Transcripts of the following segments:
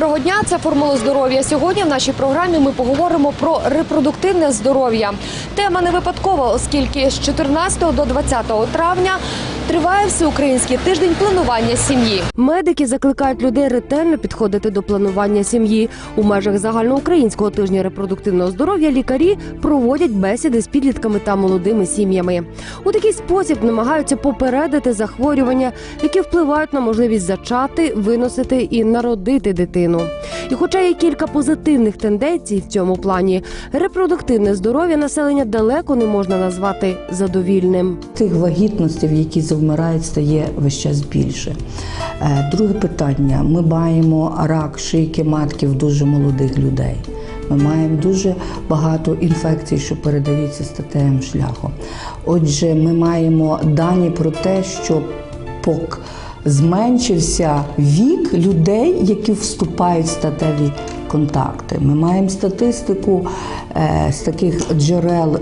Доброго дня, це формула здоров'я. Сьогодні в нашій програмі ми поговоримо про репродуктивне здоров'я. Тема не випадкова, оскільки з 14 до 20 травня триває всеукраїнський тиждень планування сім'ї. Медики закликають людей ретельно підходити до планування сім'ї. У межах загальноукраїнського тижня репродуктивного здоров'я лікарі проводять бесіди з підлітками та молодими сім'ями. У такий спосіб намагаються попередити захворювання, які впливають на можливість зачати, виносити і народити дитину. І хоча є кілька позитивних тенденцій в цьому плані, репродуктивне здоров'я населення далеко не можна назвати задовільним. Тих вагітностей, які завмирають, стає весь час більше. Е, Друге питання: ми маємо рак шийки матки в дуже молодих людей. Ми маємо дуже багато інфекцій, що передаються статевим шляхом. Отже, ми маємо дані про те, що пок зменшився вік людей, які вступають в статеві контакти. Ми маємо статистику е, з таких джерел е,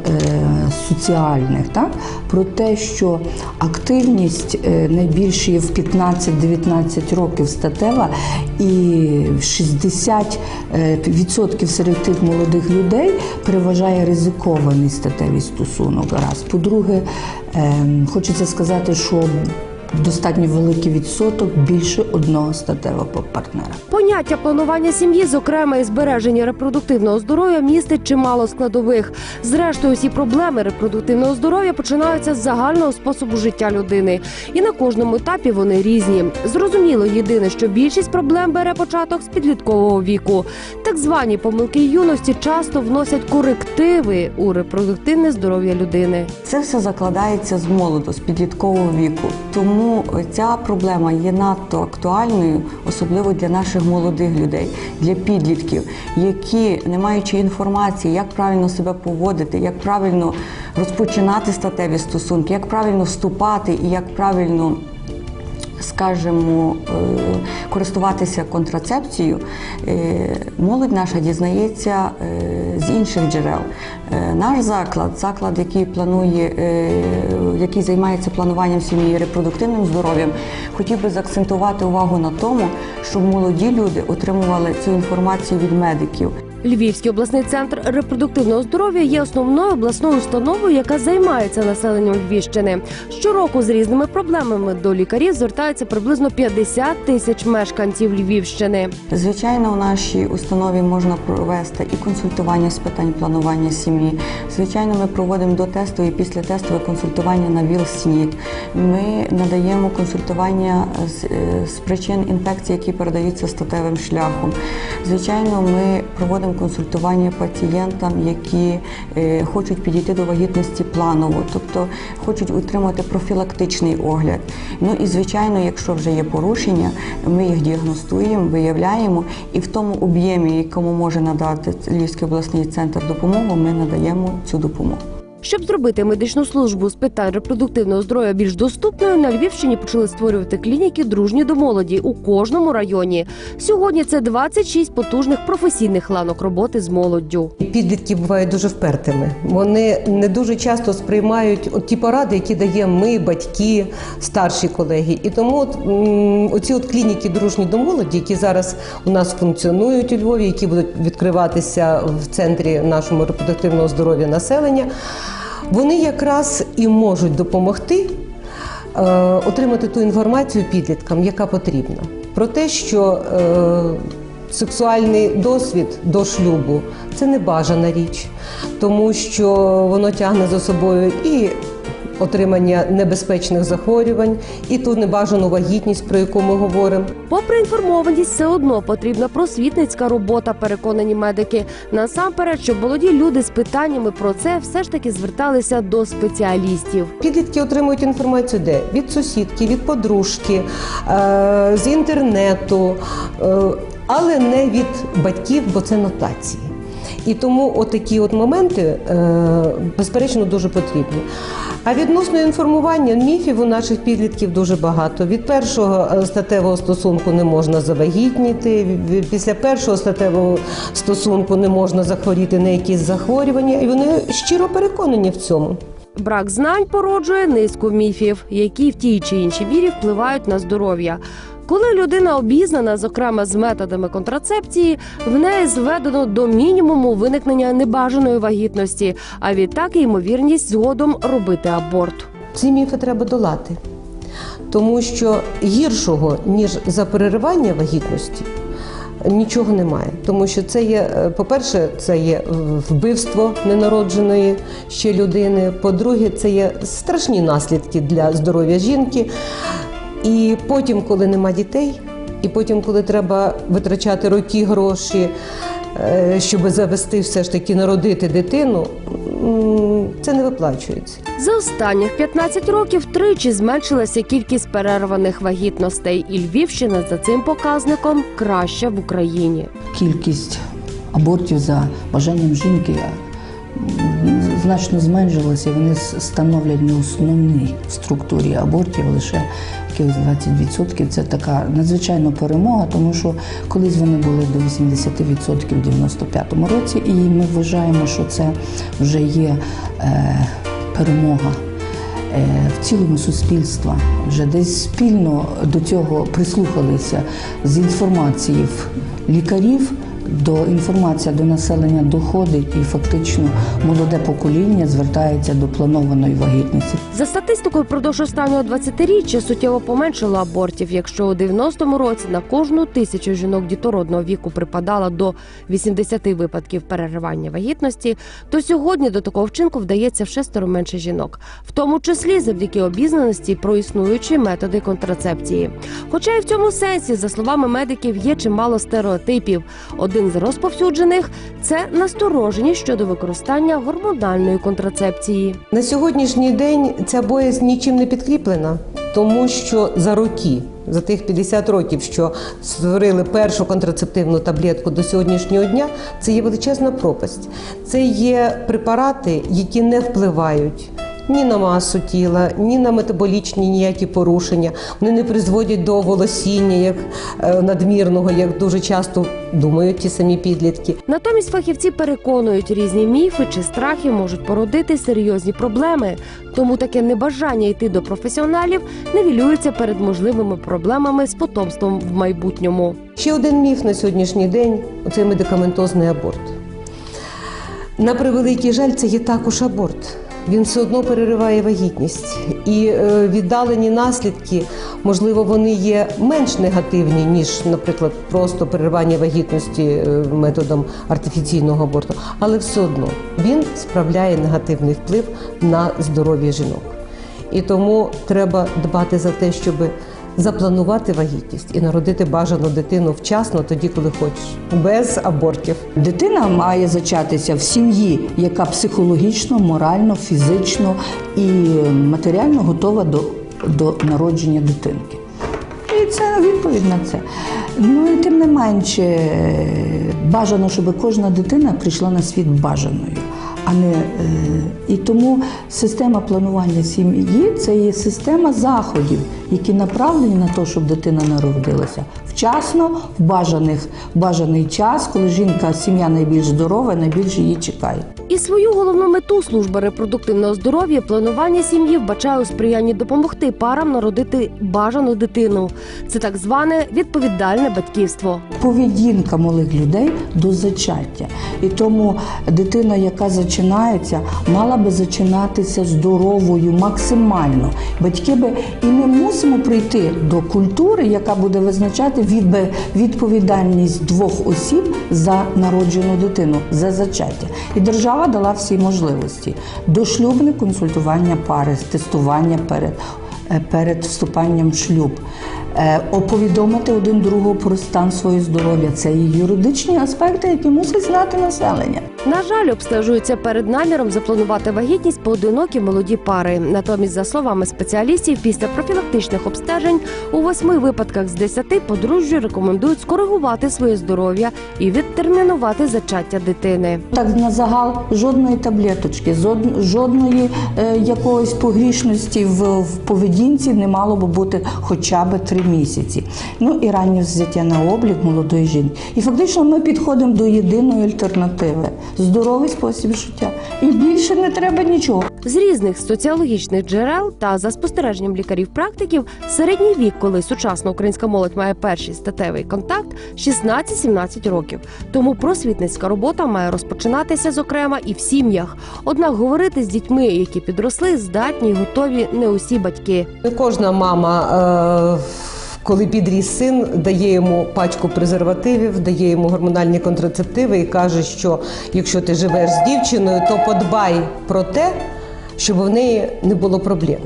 соціальних, так про те, що активність е, найбільше є в 15-19 років статева, і 60% е, серед тих молодих людей переважає ризикований статевий стосунок. Раз. По-друге, е, хочеться сказати, що достатньо великий відсоток більше одного статевого партнера. Поняття планування сім'ї, зокрема і збереження репродуктивного здоров'я, містить чимало складових. Зрештою, всі проблеми репродуктивного здоров'я починаються з загального способу життя людини, і на кожному етапі вони різні. Зрозуміло, єдине, що більшість проблем бере початок з підліткового віку. Так звані помилки юності часто вносять корективи у репродуктивне здоров'я людини. Це все закладається з молоду, з підліткового віку. Тому ця проблема є надто актуальною, особливо для наших молодих людей, для підлітків, які, не маючи інформації, як правильно себе поводити, як правильно розпочинати статеві стосунки, як правильно вступати і як правильно. Скажімо, е, користуватися контрацепцією, е, молодь наша дізнається е, з інших джерел. Наш заклад, заклад, який планує, який займається плануванням сім'ї і репродуктивним здоров'ям, хотів би заакцентувати увагу на тому, щоб молоді люди отримували цю інформацію від медиків. Львівський обласний центр репродуктивного здоров'я є основною обласною установою, яка займається населенням Львівщини. Щороку з різними проблемами до лікарів звертаються приблизно 50 тисяч мешканців Львівщини. Звичайно, у нашій установі можна провести і консультування з питань планування сім'ї. Звичайно, ми проводимо дотестове і післятестове консультування на ВІЛ-СНІД. Ми надаємо консультування е, з причин інфекцій, які передаються статевим шляхом. Звичайно, ми проводимо консультування пацієнтам, які е, хочуть підійти до вагітності планово, тобто хочуть отримати профілактичний огляд. Ну і звичайно, якщо вже є порушення, ми їх діагностуємо, виявляємо, і в тому об'ємі, якому може надати Львівський обласний центр допомогу, ми надаємо цю допомогу. Щоб зробити медичну службу з питань репродуктивного здоров'я більш доступною, на Львівщині почали створювати клініки дружні до молоді у кожному районі. Сьогодні це 26 потужних професійних ланок роботи з молоддю. Підлітки бувають дуже впертими. Вони не дуже часто сприймають ті поради, які даємо ми, батьки, старші колеги. І тому от, оці от клініки дружні до молоді, які зараз у нас функціонують у Львові, які будуть відкриватися в центрі нашого репродуктивного здоров'я населення, вони якраз і можуть допомогти е, отримати ту інформацію підліткам, яка потрібна. Про те, що е, сексуальний досвід до шлюбу це не бажана річ, тому що воно тягне за собою і отримання небезпечних захворювань, і ту небажану вагітність, про яку ми говоримо. Попри інформованість, все одно потрібна просвітницька робота, переконані медики. Насамперед, щоб молоді люди з питаннями про це все ж таки зверталися до спеціалістів. Підлітки отримують інформацію де від сусідки, від подружки, е, з інтернету, е, але не від батьків, бо це нотації. І тому отакі от моменти, е, безперечно, дуже потрібні. А відносно інформування міфів у наших підлітків дуже багато. Від першого е, статевого стосунку не можна завагітніти, після першого статевого стосунку не можна захворіти на якісь захворювання, і вони щиро переконані в цьому. Брак знань породжує низку міфів, які в тій чи іншій мірі впливають на здоров'я. Коли людина обізнана, зокрема з методами контрацепції, в неї зведено до мінімуму виникнення небажаної вагітності, а відтак і ймовірність згодом робити аборт. Ці міфи треба долати, тому що гіршого, ніж за переривання вагітності, нічого немає. Тому що це є, е, по-перше, це є вбивство ненародженої ще людини. По-друге, це є страшні наслідки для здоров'я жінки. І потім, коли нема дітей, і потім, коли треба витрачати роки гроші, е, щоб завести все ж таки народити дитину, це не виплачується. За останніх 15 років тричі зменшилася кількість перерваних вагітностей, і Львівщина за цим показником краща в Україні. Кількість абортів за бажанням жінки значно зменшилася. і Вони становлять не основній структурі абортів, лише якихось 20%. Це така надзвичайна перемога, тому що колись вони були до 80% в 95-му році, і ми вважаємо, що це вже є е, перемога. е, В цілому суспільства вже десь спільно до цього прислухалися з інформації в лікарів. До інформація до населення доходить, і фактично молоде покоління звертається до планованої вагітності. За статистикою, впродовж останнього 20-річчя суттєво поменшило абортів. Якщо у 90-му році на кожну тисячу жінок дітородного віку припадало до 80 випадків переривання вагітності, то сьогодні до такого вчинку вдається в шестеро менше жінок, в тому числі завдяки обізнаності про існуючі методи контрацепції. Хоча і в цьому сенсі, за словами медиків, є чимало стереотипів. Один з розповсюджених це настороженість щодо використання гормональної контрацепції. На сьогоднішній день ця боязнь нічим не підкріплена, тому що за роки, за тих 50 років, що створили першу контрацептивну таблетку до сьогоднішнього дня, це є величезна пропасть. Це є препарати, які не впливають. Ні на масу тіла, ні на метаболічні ніякі порушення. Вони не призводять до волосіння як е, надмірного, як дуже часто думають ті самі підлітки. Натомість фахівці переконують, різні міфи чи страхи можуть породити серйозні проблеми. Тому таке небажання йти до професіоналів невілюється перед можливими проблемами з потомством в майбутньому. Ще один міф на сьогоднішній день це медикаментозний аборт. На превеликий жаль, це є також аборт. Він все одно перериває вагітність. І е, віддалені наслідки, можливо, вони є менш негативні, ніж, наприклад, просто переривання вагітності е, методом артифіційного аборту. Але все одно він справляє негативний вплив на здоров'я жінок. І тому треба дбати за те, щоб запланувати вагітність і народити бажану дитину вчасно, тоді, коли хочеш, без абортів. Дитина має зачатися в сім'ї, яка психологічно, морально, фізично і матеріально готова до, до народження дитинки. І це відповідь на це. Ну і тим не менше, бажано, щоб кожна дитина прийшла на світ бажаною. А не, е, і тому система планування сім'ї це є система заходів, які направлені на те, щоб дитина народилася вчасно, в бажаних, в бажаний час, коли жінка, сім'я найбільш здорова, найбільше її чекає. І свою головну мету служба репродуктивного здоров'я планування сім'ї вбачає у сприянні допомогти парам народити бажану дитину. Це так зване відповідальне батьківство. поведінка малих людей до зачаття. І тому дитина, яка зачинається, мала би зачинатися здоровою максимально. Батьки би і ми мусимо прийти до культури, яка буде визначати відбе- відповідальність двох осіб за народжену дитину, за зачаття. І держава дала всі можливості: дошлюбне консультування пари, тестування перед, е, перед вступанням в шлюб. Е, Оповідомити один другого про стан свого здоров'я. Це є юридичні аспекти, які мусить знати населення. На жаль, обстежуються перед наміром запланувати вагітність поодинокі молоді пари. Натомість, за словами спеціалістів, після профілактичних обстежень у восьми випадках з десяти подружжю рекомендують скоригувати своє здоров'я і відтермінувати зачаття дитини. Так на загал жодної таблеточки, жодної е, якоїсь погрішності в, в поведінці не мало би бути хоча б три місяці. Ну і раннє взяття на облік молодої жінки. І фактично ми підходимо до єдиної альтернативи здоровий спосіб життя. І більше не треба нічого. З різних соціологічних джерел та за спостереженням лікарів-практиків середній вік, коли сучасна українська молодь має перший статевий контакт 16-17 років. Тому просвітницька робота має розпочинатися, зокрема, і в сім'ях. Однак говорити з дітьми, які підросли, здатні й готові не усі батьки. Не кожна мама, е, коли підріс син, дає йому пачку презервативів, дає йому гормональні контрацептиви і каже, що якщо ти живеш з дівчиною, то подбай про те, щоб в неї не було проблем.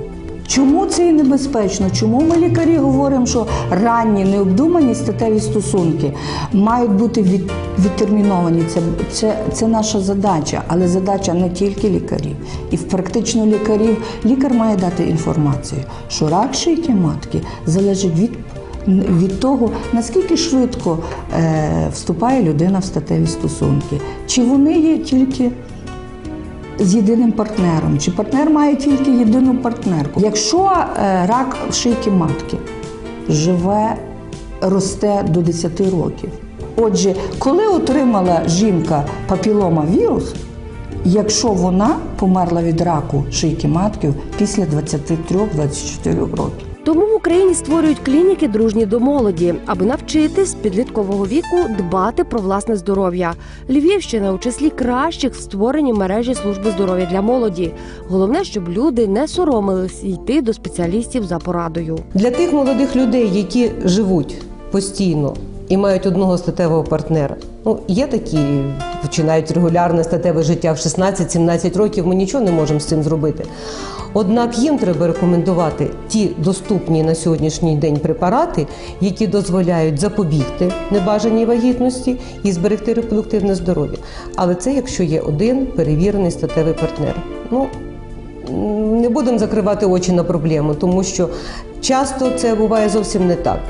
Чому це і небезпечно? Чому ми лікарі говоримо, що ранні необдумані статеві стосунки мають бути від, відтерміновані? Це, це, це наша задача, але задача не тільки лікарів. І в практично лікарів лікар має дати інформацію, що рак шийки матки залежить від, від того, наскільки швидко е, вступає людина в статеві стосунки. Чи вони є тільки з єдиним партнером, чи партнер має тільки єдину партнерку. Якщо е, рак шийки матки живе, росте до 10 років. Отже, коли отримала жінка папілома вірус, якщо вона померла від раку шийки матки після 23-24 років. Тому в Україні створюють клініки дружні до молоді, аби навчити з підліткового віку дбати про власне здоров'я. Львівщина у числі кращих в створенні мережі служби здоров'я для молоді. Головне, щоб люди не соромились йти до спеціалістів за порадою. Для тих молодих людей, які живуть постійно і мають одного статевого партнера. Ну, є такі, починають регулярне статеве життя в 16-17 років, ми нічого не можемо з цим зробити. Однак їм треба рекомендувати ті доступні на сьогоднішній день препарати, які дозволяють запобігти небажаній вагітності і зберегти репродуктивне здоров'я. Але це якщо є один перевірений статевий партнер. Ну, не будемо закривати очі на проблему, тому що часто це буває зовсім не так.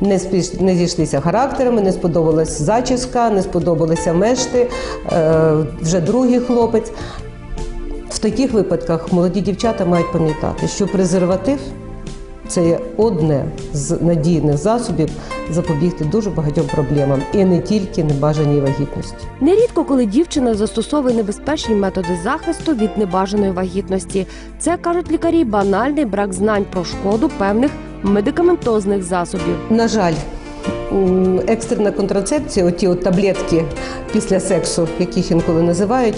Не, спіш- не зійшлися характерами, не сподобалась зачіска, не сподобалися мешти, е, вже другий хлопець. В таких випадках молоді дівчата мають пам'ятати, що презерватив це є одне з надійних засобів запобігти дуже багатьом проблемам і не тільки небажаній вагітності. Нерідко, коли дівчина застосовує небезпечні методи захисту від небажаної вагітності, це кажуть лікарі банальний брак знань про шкоду певних медикаментозних засобів. На жаль, екстрена контрацепція, оті от таблетки після сексу, яких інколи називають.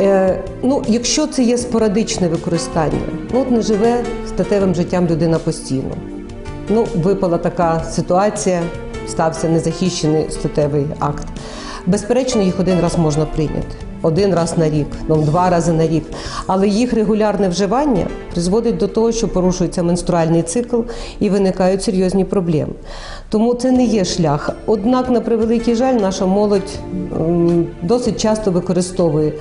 е, Ну, якщо це є спорадичне використання, ну от не живе статевим життям людина постійно. Ну, випала така ситуація, стався незахищений статевий акт. Безперечно, їх один раз можна прийняти. Один раз на рік, ну два рази на рік. Але їх регулярне вживання призводить до того, що порушується менструальний цикл і виникають серйозні проблеми. Тому це не є шлях. Однак, на превеликий жаль, наша молодь досить часто використовує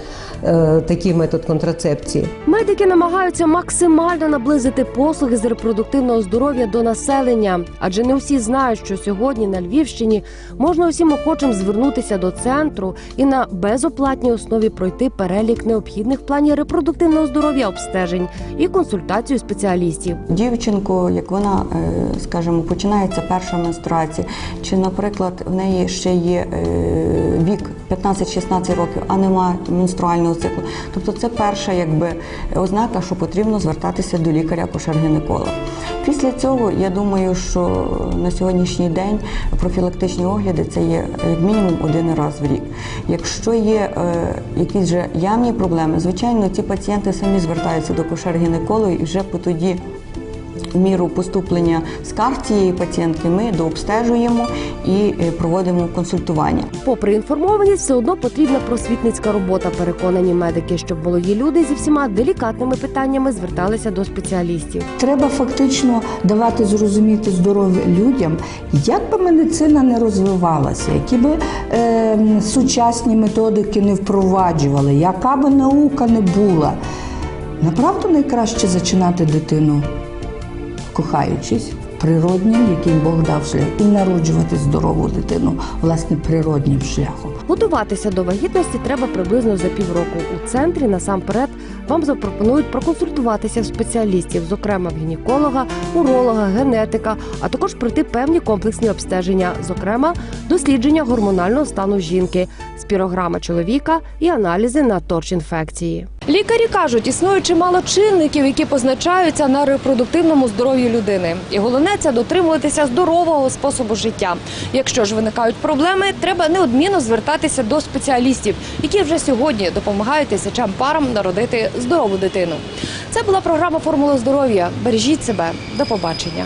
е, такий метод контрацепції. Медики намагаються максимально наблизити послуги з репродуктивного здоров'я до населення, адже не всі знають, що сьогодні на Львівщині можна усім охочим звернутися до центру і на безоплатній основі пройти перелік необхідних в плані репродуктивного здоров'я обстежень і консультацію спеціалістів. Дівчинку, як вона, е, скажімо, починається перша менструація, чи, наприклад, в неї ще є е, вік 15-16 років, а немає менструального циклу. Тобто це перша якби, ознака, що потрібно звертатися до лікаря-акушер-гінеколога. Після цього я думаю, що на сьогоднішній день профілактичні огляди це є як мінімум один раз в рік. Якщо є е, якісь же явні проблеми, звичайно, ці пацієнти самі звертаються до акушер-гінеколога і вже по тоді міру поступлення скарг цієї пацієнтки ми дообстежуємо і е, проводимо консультування. Попри інформованість, все одно потрібна просвітницька робота. Переконані медики, щоб молоді люди зі всіма делікатними питаннями зверталися до спеціалістів. Треба фактично давати зрозуміти здоров'я людям, як би медицина не розвивалася, які би е, сучасні методики не впроваджували, яка би наука не була. Направду найкраще зачинати дитину, кохаючись, природнім, яким Бог дав шлях, і народжувати здорову дитину власне природнім шляхом. Готуватися до вагітності треба приблизно за півроку. У центрі насамперед вам запропонують проконсультуватися в спеціалістів, зокрема в гінеколога, уролога, генетика, а також пройти певні комплексні обстеження, зокрема дослідження гормонального стану жінки, спірограма чоловіка і аналізи на торч інфекції. Лікарі кажуть, існує чимало чинників, які позначаються на репродуктивному здоров'ї людини. І головне це дотримуватися здорового способу життя. Якщо ж виникають проблеми, треба неодмінно звертатися до спеціалістів, які вже сьогодні допомагають тисячам парам народити здорову дитину. Це була програма Формула здоров'я. Бережіть себе. До побачення.